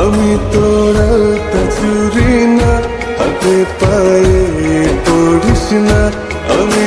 আমি তোর চুরি না হাতে পায়ে পড়িস না। আমি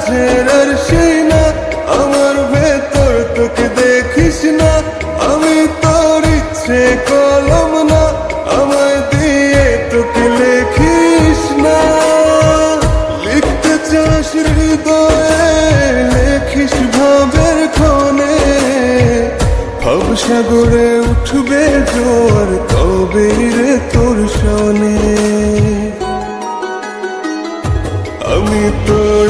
সাঝের আর সেই না, আমার ভেতর তোকে দেখিস না। আমি তোর ইচ্ছে কলম না, আমায় দিয়ে তোকে লেখিস না। লিখতে চাস হৃদয়ে, লেখিস ভাবের ক্ষণে ভব সাগরে উঠবে জোর তবে রে তোর শোনে। আমি তোর